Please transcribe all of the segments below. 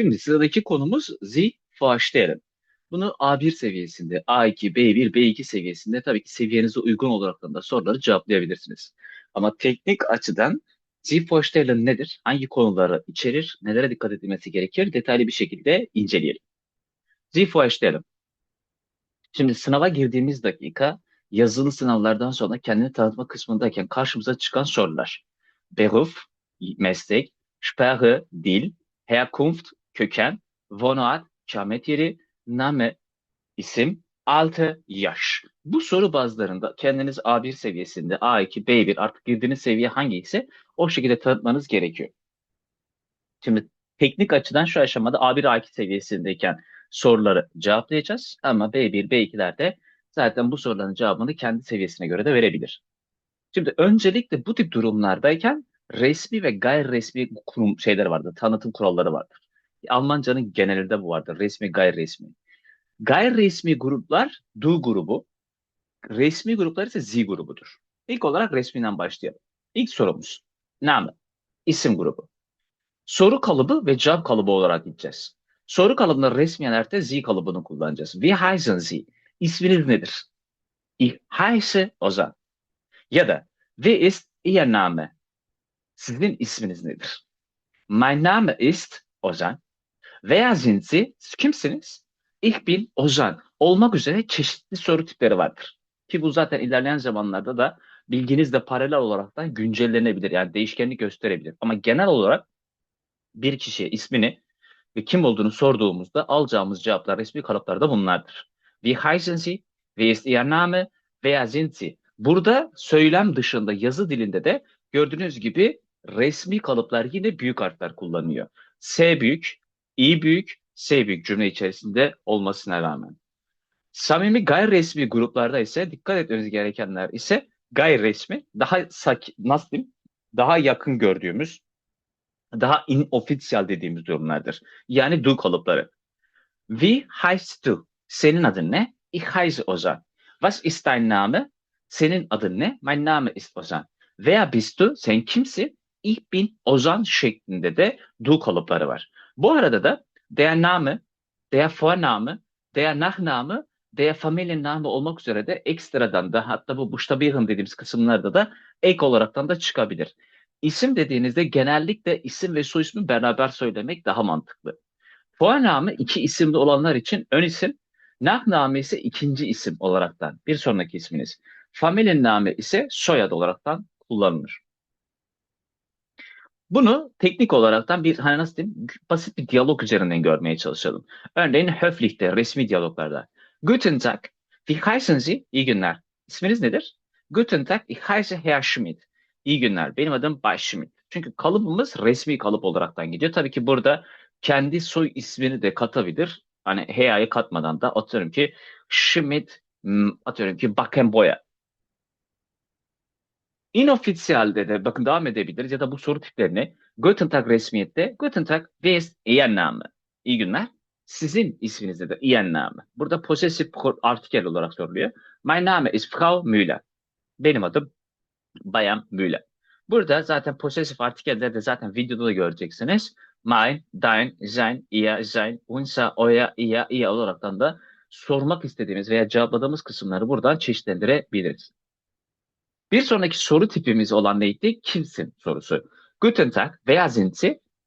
Şimdi sıradaki konumuz Sie verstehen. Bunu A1 seviyesinde, A2, B1, B2 seviyesinde tabii ki seviyenize uygun olarak da soruları cevaplayabilirsiniz. Ama teknik açıdan Sie verstehen nedir? Hangi konuları içerir? Nelere dikkat edilmesi gerekir? Detaylı bir şekilde inceleyelim. Sie verstehen. Şimdi sınava girdiğimiz dakika yazılı sınavlardan sonra kendini tanıtma kısmındayken karşımıza çıkan sorular. Beruf, meslek, Sprache, dil, Herkunft, köken, Wohnort, ikamet yeri, Name, isim, Alter, yaş. Bu soru bazlarında kendiniz A1 seviyesinde, A2, B1 artık girdiğiniz seviye hangi ise o şekilde tanıtmanız gerekiyor. Şimdi teknik açıdan şu aşamada A1, A2 seviyesindeyken soruları cevaplayacağız ama B1, B2'lerde zaten bu soruların cevabını kendi seviyesine göre de verebilir. Şimdi öncelikle bu tip durumlardayken resmi ve gayri resmi kurum şeyler vardır, tanıtım kuralları vardır. Almancanın genelinde bu vardır, resmi gayri resmi. Gayri resmi gruplar Du grubu, resmi gruplar ise Z grubudur. İlk olarak resminden başlayalım. İlk sorumuz, Name, isim grubu. Soru kalıbı ve cevap kalıbı olarak gideceğiz. Soru kalıbında resmiyelerde Z kalıbını kullanacağız. Wie heißen Sie? İsminiz nedir? Ich heiße Ozan. Ya da Wie ist Ihr Name? Sizin isminiz nedir? Mein Name ist Ozan. Wer sind Sie? Kimsiniz? Ich bin Ozan. Olmak üzere çeşitli soru tipleri vardır. Ki bu zaten ilerleyen zamanlarda da bilginizle paralel olarak da güncellenebilir. Yani değişkenlik gösterebilir. Ama genel olarak bir kişiye ismini ve kim olduğunu sorduğumuzda alacağımız cevaplar resmi kalıplarda bunlardır. Wie heißen Sie? Wie ist Ihr Name? Wer sind Sie? Burada söylem dışında yazı dilinde de gördüğünüz gibi resmi kalıplar yine büyük harfler kullanıyor. S büyük, I büyük, S büyük cümle içerisinde olmasına rağmen. Samimi gayri resmi gruplarda ise dikkat etmemiz gerekenler ise gayri resmi, daha sak nasıl diyeyim, daha yakın gördüğümüz, daha inofficial dediğimiz durumlardır. Yani du kalıpları. Wie heißt du? Senin adın ne? Ich heiße Ozan. Was ist dein Name? Senin adın ne? Mein Name ist Ozan. Wer bist du? Sen kimsin? Ich bin Ozan şeklinde de du kalıpları var. Bu arada da der Name, der Vorname, der Nachname, der Familienname olmak üzere de ekstradan da hatta bu Buchstabieren dediğimiz kısımlarda da ek olaraktan da çıkabilir. İsim dediğinizde genellikle isim ve soy ismi beraber söylemek daha mantıklı. Vorname iki isimli olanlar için ön isim, Nachname ise ikinci isim olaraktan bir sonraki isminiz. Familienname ise soyad olaraktan kullanılır. Bunu teknik olaraktan bir hani nasıl diyeyim basit bir diyalog üzerinden görmeye çalışalım. Örneğin Höflich'te resmi diyaloglarda. Guten Tag, wie heißen Sie? İyi günler. İsminiz nedir? Guten Tag, ich heiße Herr Schmidt. İyi günler. Benim adım Bay Schmidt. Çünkü kalıbımız resmi kalıp olaraktan gidiyor. Tabii ki burada kendi soy ismini de katabilir. Hani heya'yı katmadan da atıyorum ki Schmidt, atıyorum ki Bakenboya Inofficial'de de bakın devam edebiliriz ya da bu soru tiplerini Guten Tag resmiyette Guten Tag ve ist Ihr Name. İyi günler. Sizin isminiz nedir? Ihr Name. Burada possessive artikel olarak soruluyor. My name is Frau Müller. Benim adım Bayan Müller. Burada zaten possessive artikelde de zaten videoda da göreceksiniz. Mein, dein, sein, ihr, sein, unser, euer, ihr, ihr olaraktan da sormak istediğimiz veya cevapladığımız kısımları buradan çeşitlendirebiliriz. Bir sonraki soru tipimiz olan neydi? Kimsin sorusu. Guten Tag veya sind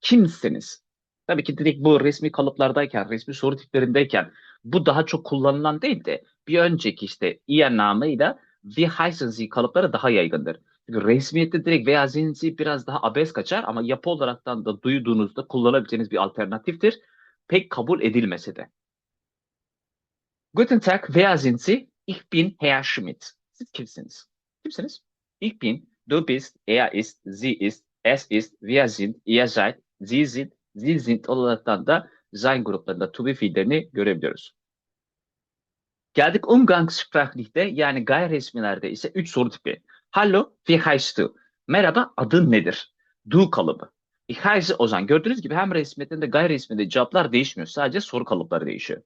kimsiniz? Tabii ki direkt bu resmi kalıplardayken, resmi soru tiplerindeyken bu daha çok kullanılan değil de bir önceki işte ihr namıyla wie heißen Sie kalıpları daha yaygındır. Çünkü resmiyette direkt veya Sie biraz daha abes kaçar ama yapı olaraktan da duyduğunuzda kullanabileceğiniz bir alternatiftir. Pek kabul edilmese de. Guten Tag, wer sind Sie? Ich bin Herr Schmidt. Siz kimsiniz? Kimsiniz? Ich bin, du bist, er ist, sie ist, es ist, wir sind, ihr seid, sie sind, sie sind olaraktan da sein gruplarında to be fiillerini görebiliyoruz. Geldik Umgangssprachlich'te yani gayri resmilerde ise 3 soru tipi. Hallo, wie heißt du? Merhaba, adın nedir? Du kalıbı. Ich heiße Ozan. Gördüğünüz gibi hem resmiyette hem de gayri resmiyette cevaplar değişmiyor. Sadece soru kalıpları değişiyor.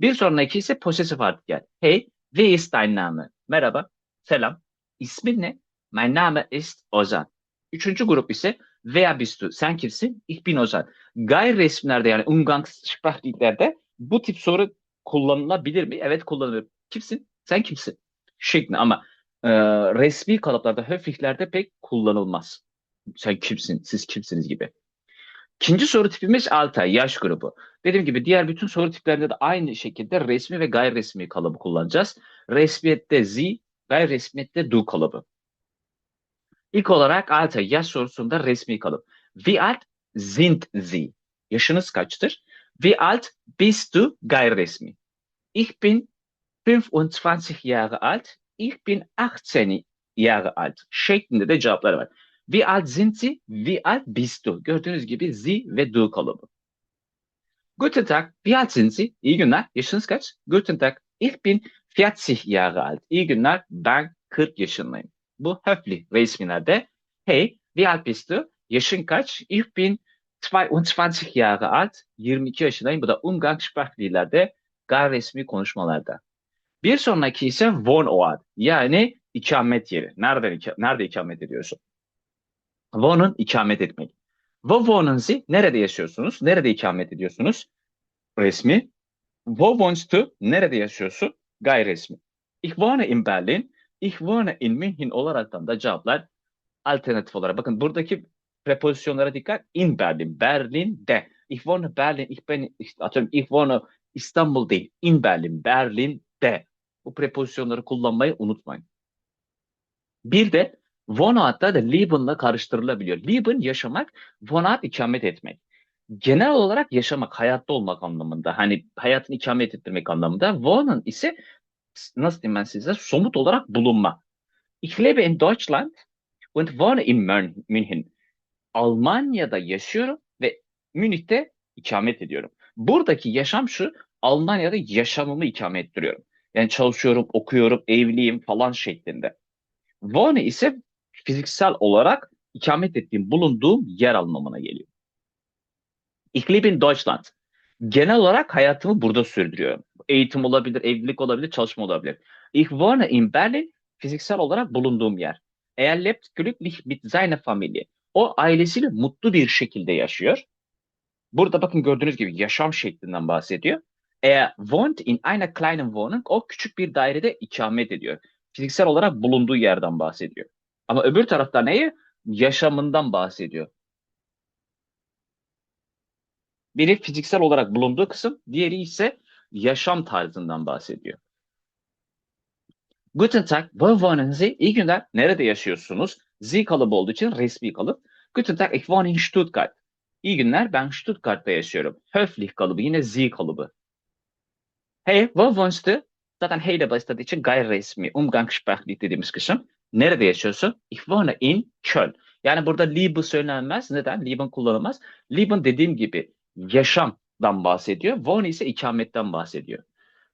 Bir sonraki ise possessive artikel. Hey, wie ist dein Name? Merhaba, selam. İsmin ne? Mein Name ist Ozan. Üçüncü grup ise Wer bist du? Sen kimsin? Ich bin Ozan. Gayri resmilerde yani Umgangssprachlerde bu tip soru kullanılabilir mi? Evet kullanılır. Kimsin? Sen kimsin? Şeklinde ama e, resmi kalıplarda, höfliklerde pek kullanılmaz. Sen kimsin? Siz kimsiniz gibi. İkinci soru tipimiz alta, yaş grubu. Dediğim gibi diğer bütün soru tiplerinde de aynı şekilde resmi ve gayri resmi kalıbı kullanacağız. Resmiyette Z, gayri resmiyette du kalıbı. İlk olarak alta, yaş sorusunda resmi kalıp. Wie alt sind Sie? Yaşınız kaçtır? Wie alt bist du? Gayri resmi. Ich bin 25 Jahre alt. Ich bin 18 Jahre alt. Şeklinde de cevapları var. Wie alt sind Sie? Wie alt bist du? Gördüğünüz gibi Sie ve du kalıbı. Guten Tag. Wie alt sind Sie? İyi günler. Yaşınız kaç? Guten Tag. Ich bin 40 Jahre alt. İyi günler. Ben 40 yaşındayım. Bu höflich resmilerde. Hey, wie alt bist du? Yaşın kaç? Ich bin 22 Jahre alt. 22 yaşındayım. Bu da Umgangssprachlilerde gayri resmi konuşmalarda. Bir sonraki ise Wohnort yani ikamet yeri. Nereden nerede ikamet ediyorsun? Wohnen ikamet etmek. Wo wohnen Sie? Nerede yaşıyorsunuz? Nerede ikamet ediyorsunuz? Resmi. Wo wohnst du? Nerede yaşıyorsun? Gayri resmi. Ich wohne in Berlin. Ich wohne in München olaraktan da cevaplar alternatif olarak. Bakın buradaki prepozisyonlara dikkat. In Berlin. Berlin'de. Ich wohne Berlin. Ich bin, atıyorum ich wohne İstanbul değil. In Berlin. Berlin'de. Bu prepozisyonları kullanmayı unutmayın. Bir de Wohnort'ta da Leben'la karıştırılabiliyor. Leben yaşamak, Wohnort ikamet etmek. Genel olarak yaşamak, hayatta olmak anlamında. Hani hayatını ikamet ettirmek anlamında. Wohnen ise nasıl diyeyim ben size somut olarak bulunma. Ich lebe in Deutschland und wohne in München. Almanya'da yaşıyorum ve Münih'te ikamet ediyorum. Buradaki yaşam şu, Almanya'da yaşamımı ikamet ettiriyorum. Yani çalışıyorum, okuyorum, evliyim falan şeklinde. Wohne ise fiziksel olarak ikamet ettiğim, bulunduğum yer anlamına geliyor. Ich lebe in Deutschland. Genel olarak hayatımı burada sürdürüyorum. Eğitim olabilir, evlilik olabilir, çalışma olabilir. Ich wohne in Berlin, fiziksel olarak bulunduğum yer. Er lebt glücklich mit seiner Familie. O ailesiyle mutlu bir şekilde yaşıyor. Burada bakın gördüğünüz gibi yaşam şeklinden bahsediyor. Er wohnt in einer kleinen Wohnung. O küçük bir dairede ikamet ediyor. Fiziksel olarak bulunduğu yerden bahsediyor. Ama öbür tarafta neyi? Yaşamından bahsediyor. Biri fiziksel olarak bulunduğu kısım, diğeri ise yaşam tarzından bahsediyor. Guten Tag, wo wohnen Sie? İyi günler. Nerede yaşıyorsunuz? Z kalıbı olduğu için resmi kalıp. Guten Tag, ich wohne in Stuttgart. İyi günler, ben Stuttgart'ta yaşıyorum. Höflich kalıbı, yine Z kalıbı. Hey, wo wohnst du? Zaten hey ile başladığı için gayri resmi, umgangssprachlich dediğimiz kısım. Nerede yaşıyorsun? Ich wohne in Köln. Yani burada Liebe söylenmez. Neden? Lieben kullanılmaz. Lieben dediğim gibi yaşamdan bahsediyor. Wohne ise ikametten bahsediyor.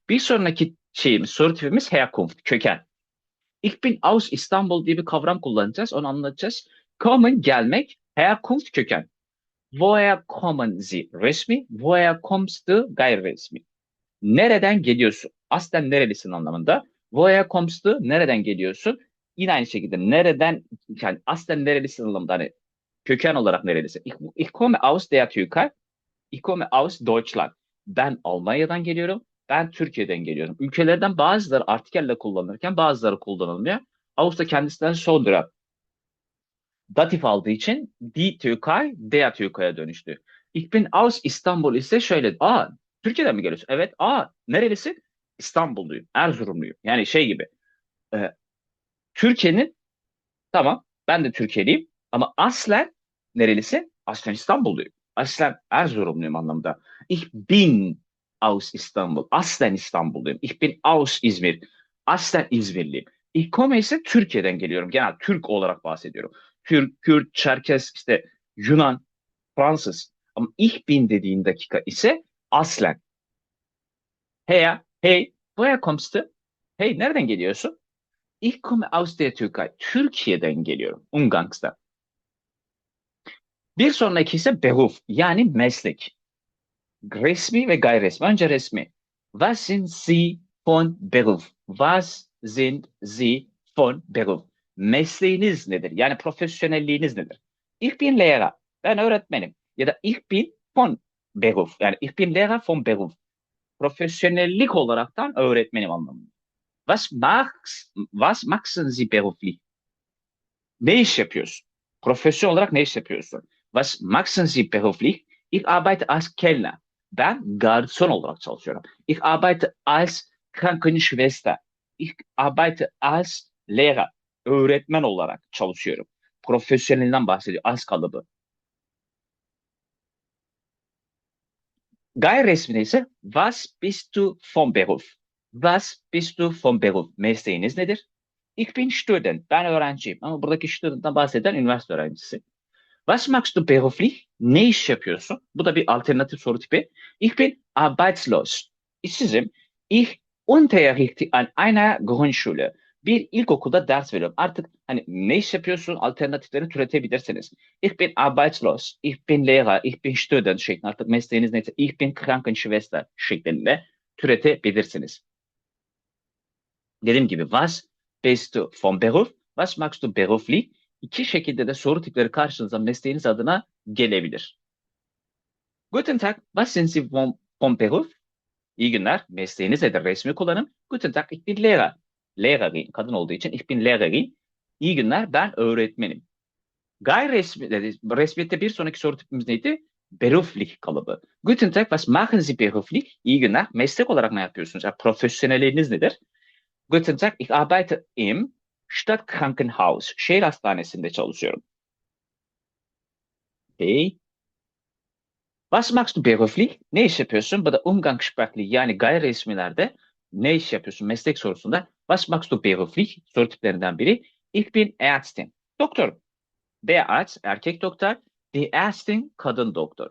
Bir sonraki şeyimiz, soru tipimiz Herkunft, köken. Ich bin aus İstanbul diye bir kavram kullanacağız. Onu anlatacağız. Kommen, gelmek. Herkunft, köken. Woher kommen Sie? Resmi. Woher kommst du? Gayri resmi. Nereden geliyorsun? Aslen nerelisin anlamında. Woher kommst du? Nereden geliyorsun? Yine aynı şekilde nereden yani aslen nerelisin anlamında hani köken olarak nerelisin? Ich, ich komme aus der Türkei. Ich komme aus Deutschland. Ben Almanya'dan geliyorum. Ben Türkiye'den geliyorum. Ülkelerden bazıları artikelle kullanılırken bazıları kullanılmıyor. Da kendisinden sonra datif aldığı için die Türkei, der Türkei'ye dönüştü. Ich bin aus İstanbul ise şöyle. Aa Türkiye'den mi geliyorsun? Evet. Aa nerelisin? İstanbulluyum. Erzurumluyum. Yani şey gibi. E, Türkiye'nin tamam ben de Türkiye'liyim ama aslen nerelisin? Aslen İstanbulluyum. Aslen Erzurumluyum anlamda. Ich bin aus İstanbul. Aslen İstanbulluyum. Ich bin aus İzmir. Aslen İzmirliyim. Ich komme ise Türkiye'den geliyorum. Genel Türk olarak bahsediyorum. Türk, Kürt, Çerkes, işte Yunan, Fransız. Ama ich bin dediğin dakika ise aslen. Hey, hey, woher kommst du? Hey, nereden geliyorsun? Ich komme aus der Türkei. Türkiye'den geliyorum. Umgangs'tan. Bir sonraki ise Beruf yani meslek. Resmi ve gayri resmi. Önce resmi. Was sind Sie von Beruf? Was sind Sie von Beruf? Mesleğiniz nedir? Yani profesyonelliğiniz nedir? Ich bin Lehrer. Ben öğretmenim. Ya da ich bin von Beruf. Yani ich bin Lehrer von Beruf. Profesyonellik olaraktan öğretmenim anlamında. Was machst, was machen Sie beruflich? Ne iş yapıyorsun? Profesyonel olarak ne iş yapıyorsun? Was machen Sie beruflich? Ich arbeite als Kellner. Ben garson olarak çalışıyorum. Ich arbeite als Krankenschwester. Ich arbeite als Lehrer. Öğretmen olarak çalışıyorum. Profesyonelinden bahsediyor. Als kalıbı. Gayri resminde ise Was bist du vom Beruf? Was bist du vom Beruf? Mesleğiniz nedir? Ich bin Student. Ben öğrenciyim. Ama buradaki student'tan bahseden üniversite öğrencisi. Was machst du beruflich? Ne iş yapıyorsun? Bu da bir alternatif soru tipi. Ich bin arbeitslos. İşsizim. Ich unterrichte an einer Grundschule. Bir ilkokulda ders veriyorum. Artık hani ne iş yapıyorsun alternatiflerini türetebilirsiniz. Ich bin arbeitslos. Ich bin Lehrer. Ich bin Student şeklinde artık mesleğiniz neyse. Ich bin Krankenschwester şeklinde türetebilirsiniz. Dediğim gibi was bist du vom Beruf? Was machst du beruflich? İki şekilde de soru tipleri karşınıza mesleğiniz adına gelebilir. Guten Tag, was sind Sie vom, Beruf? İyi günler, mesleğiniz nedir? Resmi kullanım. Guten Tag, ich bin Lehrer. Lehrerin, kadın olduğu için ich bin Lehrerin. İyi günler, ben öğretmenim. Gayri resmi, resmiyette bir sonraki soru tipimiz neydi? Beruflich kalıbı. Guten Tag, was machen Sie beruflich? İyi günler, meslek olarak ne yapıyorsunuz? Yani profesyonelliğiniz nedir? Guten Tag, ich arbeite im Stadtkrankenhaus. Şehir hastanesinde çalışıyorum. Okay. Was machst du beruflich? Ne iş yapıyorsun? Bu da umgangssprachlich yani gayri resmilerde ne iş yapıyorsun? Meslek sorusunda was machst du beruflich? Soru tiplerinden biri. Ich bin Ärztin. Doktor. Der Arzt, erkek doktor. Die Ärztin, kadın doktor.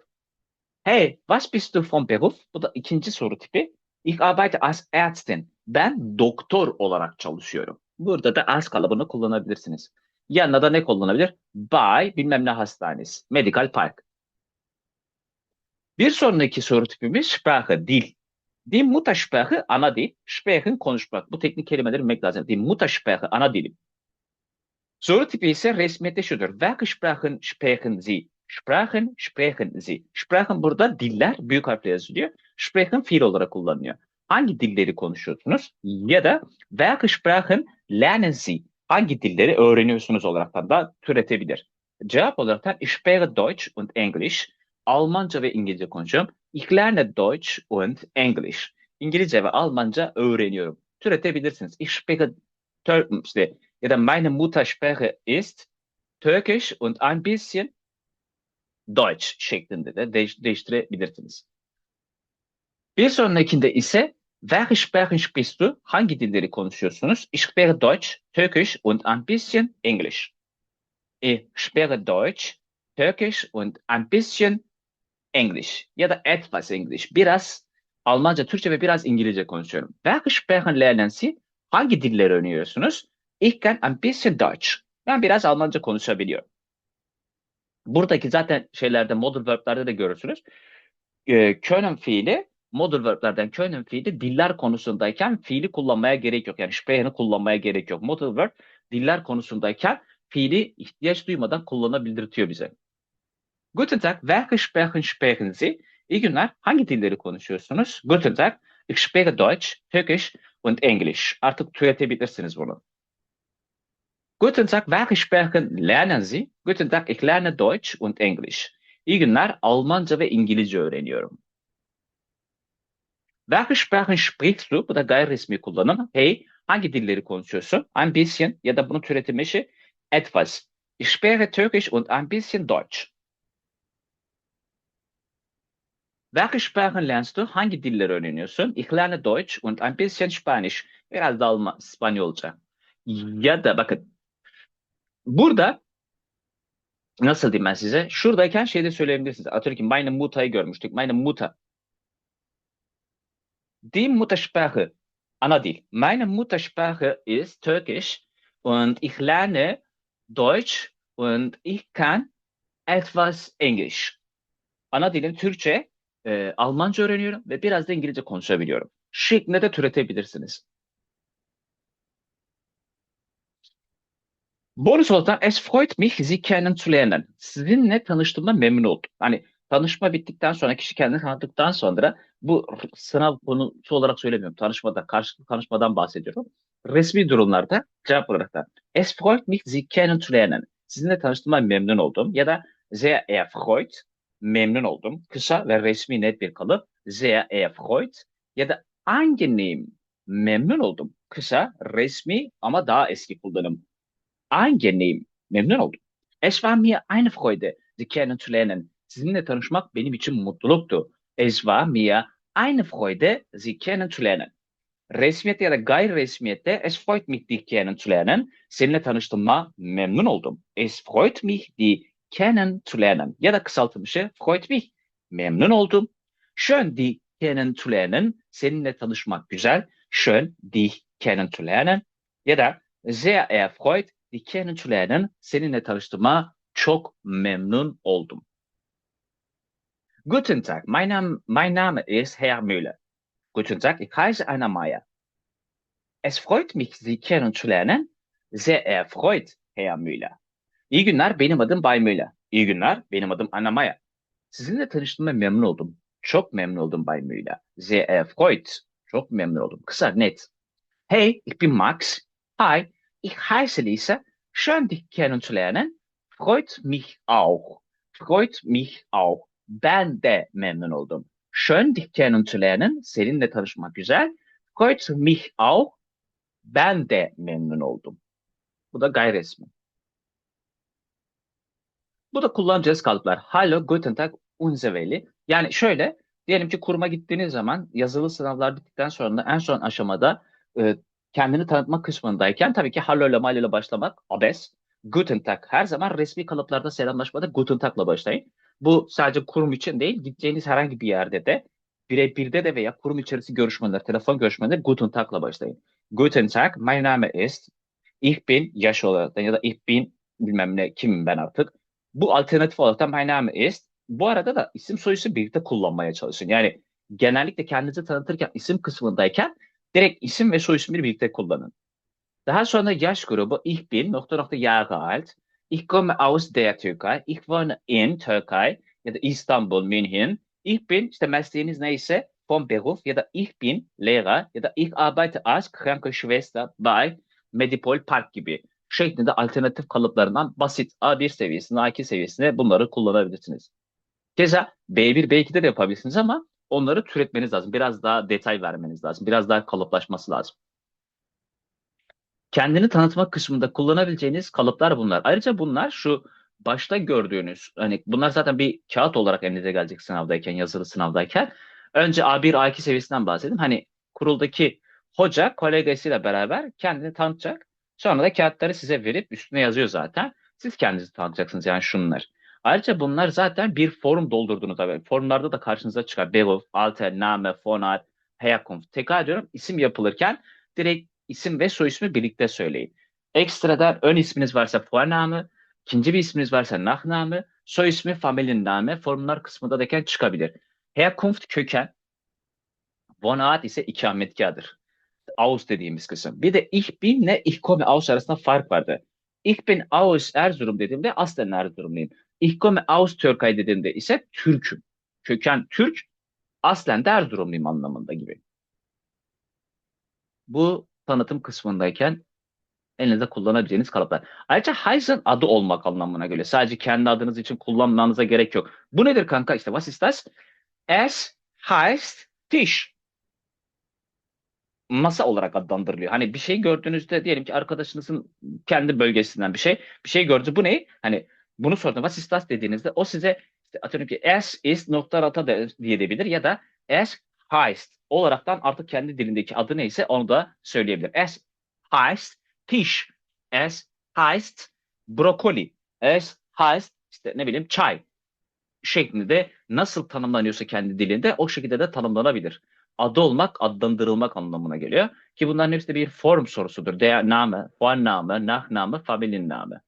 Hey, was bist du vom Beruf? Bu da ikinci soru tipi. Ich arbeite als Ärztin. Ben doktor olarak çalışıyorum. Burada da as kalıbını kullanabilirsiniz. Yanına da ne kullanabilir? By bilmem ne hastanesi. Medical Park. Bir sonraki soru tipimiz Sprache, dil. Die Muttersprache, ana dil. Sprechen, konuşmak. Bu teknik kelimeleri bilmek lazım. Die Muttersprache, ana dilim. Soru tipi ise resmiyette şudur. Welche Sprachen sprechen Sie? Sprachen, sprechen Sie. Sprachen burada diller büyük harfle yazılıyor. Sprechen fiil olarak kullanılıyor. Hangi dilleri konuşuyorsunuz? Ya da welche Sprachen lernen Sie? Hangi dilleri öğreniyorsunuz olarak da türetebilir. Cevap olarak da ich spreche Deutsch und Englisch. Almanca ve İngilizce konuşuyorum. Ich lerne Deutsch und English. İngilizce ve Almanca öğreniyorum. Türetebilirsiniz. Ich spreche işte, ya da meine Muttersprache ist Türkisch und ein bisschen Deutsch şeklinde de değiş değiştirebilirsiniz. Bir sonrakinde ise welche Sprachen sprichst du? Hangi dilleri konuşuyorsunuz? Ich spreche Deutsch, Türkisch und ein bisschen Englisch. Ich spreche Deutsch, Türkisch und ein bisschen English ya da etwas English. Biraz Almanca, Türkçe ve biraz İngilizce konuşuyorum. Welche Sprachen lernen Sie? Hangi dilleri öğreniyorsunuz? Ich kann ein bisschen Deutsch. Ben biraz Almanca konuşabiliyorum. Buradaki zaten şeylerde, modal verb'lerde de görürsünüz. Ee, können fiili, modal verb'lerden können fiili diller konusundayken fiili kullanmaya gerek yok. Yani sprechen kullanmaya gerek yok. Modal verb diller konusundayken fiili ihtiyaç duymadan kullanabilirtiyor bize. Guten Tag, welche Sprachen sprechen Sie? İyi günler. Hangi dilleri konuşuyorsunuz? Guten Tag, ich spreche Deutsch, Türkisch und Englisch. Artık türetebilirsiniz bunu. Guten Tag, welche Sprachen lernen Sie? Guten Tag, ich lerne Deutsch und Englisch. İyi günler. Almanca ve İngilizce öğreniyorum. Welche Sprachen sprichst du? Bu da gayri resmi kullanım. Hey, hangi dilleri konuşuyorsun? Ein bisschen ya da bunun türetilmişi etwas. Ich spreche Türkisch und ein bisschen Deutsch. Welche lernst du? Hangi dilleri öğreniyorsun? Ich lerne Deutsch und ein bisschen Spanisch. Biraz da Alman, İspanyolca. Ya da bakın burada nasıl diyeyim ben size? Şuradayken şey de söyleyebilirsiniz. Ki meine Mutter'ı görmüştük. Meine Mutter. Die Muttersprache, ana dil. Meine Muttersprache ist Türkisch und ich lerne Deutsch und ich kann etwas Englisch. Ana dilim Türkçe, e, Almanca öğreniyorum ve biraz da İngilizce konuşabiliyorum. Şeklinde de türetebilirsiniz. Bonus olarak es freut mich, Sie kennenzulernen. Sizinle tanıştığıma memnun oldum. Hani tanışma bittikten sonra, kişi kendini tanıdıktan sonra bu sınav konusu olarak söylemiyorum. Tanışmada, karşılıklı tanışmadan bahsediyorum. Resmi durumlarda cevap olarak da es freut mich, Sie kennenzulernen. Sizinle tanıştığıma memnun oldum. Ya da sehr erfreut, memnun oldum. Kısa ve resmi net bir kalıp. Sehr erfreut. Ya da angenehm, memnun oldum. Kısa, resmi ama daha eski kullanım angenehm, memnun oldum. Es war mir eine Freude, Sie kennenzulernen. Sizinle tanışmak benim için mutluluktu. Es war mir eine Freude, Sie kennenzulernen. Resmiyette ya da gayri resmiyette es freut mich, dich kennenzulernen. Seninle tanıştığıma memnun oldum. Es freut mich, dich kennenzulernen. Ya da kısaltılmışı freut mich, memnun oldum. Schön, dich kennenzulernen. Seninle tanışmak güzel. Schön, dich kennenzulernen. Ya da sehr erfreut, dich kennenzulernen. Seninle tanıştığıma çok memnun oldum. Guten Tag, mein Name, mein Name ist Herr Müller. Guten Tag, ich heiße Anna Meyer. Es freut mich, Sie kennenzulernen. Sehr erfreut, Herr Müller. İyi günler, benim adım Bay Müller. İyi günler, benim adım Anna Meyer. Sizinle tanıştığıma memnun oldum. Çok memnun oldum Bay Müller. Sehr erfreut. Çok memnun oldum. Kısa, net. Hey, ich bin Max. Hi, ich heiße Lisa. Schön, dich kennenzulernen. Freut mich auch. Freut mich auch. Ben de memnun oldum. Schön, dich kennenzulernen. Seninle tanışmak güzel. Freut mich auch. Ben de memnun oldum. Bu da gayri resmi. Bu da kullanacağız kalıplar. Hallo, guten Tag, unzeveli. Yani şöyle, diyelim ki kuruma gittiğiniz zaman yazılı sınavlar bittikten sonra en son aşamada e, kendini tanıtma kısmındayken tabii ki hallo ile mal ile başlamak abes. Guten Tag her zaman resmi kalıplarda selamlaşmada Guten Tag'la başlayın. Bu sadece kurum için değil, gideceğiniz herhangi bir yerde de birebirde de veya kurum içerisi görüşmeler, telefon görüşmeleri Guten Tag'la başlayın. Guten Tag, mein Name ist, ich bin yaş olarak ya da ich bin bilmem ne kimim ben artık. Bu alternatif olarak da my name is. Bu arada da isim soyisim birlikte kullanmaya çalışın. Yani genellikle kendinizi tanıtırken isim kısmındayken direkt isim ve soy ismini birlikte kullanın. Daha sonra yaş grubu ich bin nokta nokta Jahre alt. Ich komme aus der Türkei. Ich wohne in Türkei ya da İstanbul, München. Ich bin işte mesleğiniz neyse vom Beruf ya da ich bin Lehrer ya da ich arbeite als Krankenschwester bei Medipol Park gibi şeklinde alternatif kalıplarından basit A1 seviyesine, A2 seviyesine bunları kullanabilirsiniz. Keza B1, B2'de de yapabilirsiniz ama onları türetmeniz lazım. Biraz daha detay vermeniz lazım. Biraz daha kalıplaşması lazım. Kendini tanıtmak kısmında kullanabileceğiniz kalıplar bunlar. Ayrıca bunlar şu başta gördüğünüz, hani bunlar zaten bir kağıt olarak elinize gelecek sınavdayken, yazılı sınavdayken. Önce A1, A2 seviyesinden bahsedeyim. Hani kuruldaki hoca kolegasıyla beraber kendini tanıtacak. Sonra da kağıtları size verip üstüne yazıyor zaten. Siz kendinizi tanıtacaksınız yani şunlar. Ayrıca bunlar zaten bir form doldurduğunuz tabii. Formlarda da karşınıza çıkar. Beruf, Alter, Name, Fonat, Herkunft. Tekrar ediyorum isim yapılırken direkt isim ve soy ismi birlikte söyleyin. Ekstradan ön isminiz varsa Vorname, ikinci bir isminiz varsa Nachname, soy ismi Familienname formlar kısmında deken çıkabilir. Herkunft köken, Wohnort ise ikametgahdır. Aus dediğimiz kısım. Bir de ich bin ile ich komme aus arasında fark vardı. Ich bin aus Erzurum dediğimde aslen Erzurumluyum. Ich komme aus Türkei dediğimde ise Türk'üm. Köken Türk, aslen de Erzurumluyum anlamında gibi. Bu tanıtım kısmındayken elinizde kullanabileceğiniz kalıplar. Ayrıca Heisen adı olmak anlamına göre. Sadece kendi adınız için kullanmanıza gerek yok. Bu nedir kanka? İşte was ist das? Es heißt Tisch masa olarak adlandırılıyor. Hani bir şey gördüğünüzde diyelim ki arkadaşınızın kendi bölgesinden bir şey, bir şey gördü. Bu ne? Hani bunu sorduğunda was ist das dediğinizde o size atıyorum ki es is nokta rata diyebilir ya da es heißt olaraktan artık kendi dilindeki adı neyse onu da söyleyebilir. Es heißt Tisch. Es heißt brokoli. Es heißt işte ne bileyim çay şeklinde nasıl tanımlanıyorsa kendi dilinde o şekilde de tanımlanabilir adı olmak, adlandırılmak anlamına geliyor. Ki bunların hepsi de bir form sorusudur. Der Name, Vorname, Nachname, Familienname.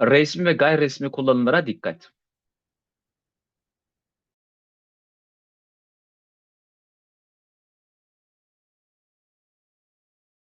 Resmi ve gayri resmi kullanımlara dikkat.